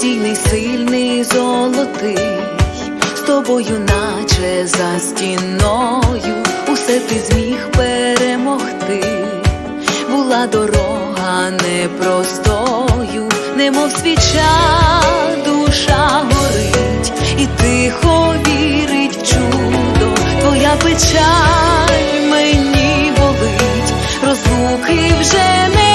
надійний, сильний, золотий, з тобою, наче за стіною, усе ти зміг перемогти, була дорога непростою, немов свіча, душа горить, і тихо вірить в чудо, твоя печаль мені болить, розлуки вже не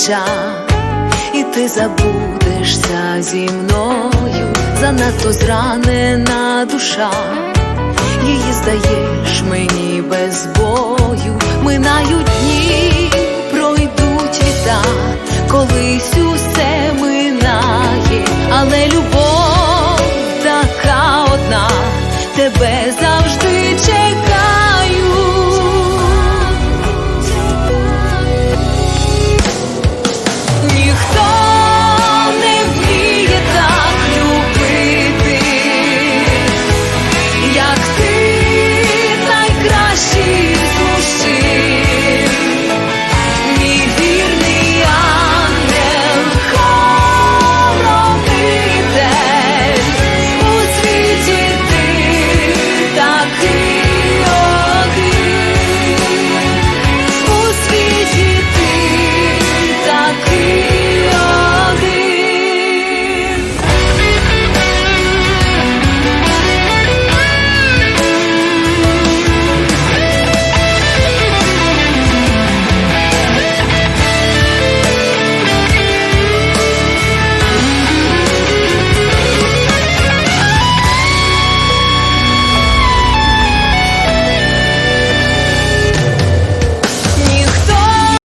життя, і ти забудешся зі мною, занадто зранена душа, її здаєш мені без бою, минають дні, пройдуть літа, колись усе минає, але любов така одна тебе.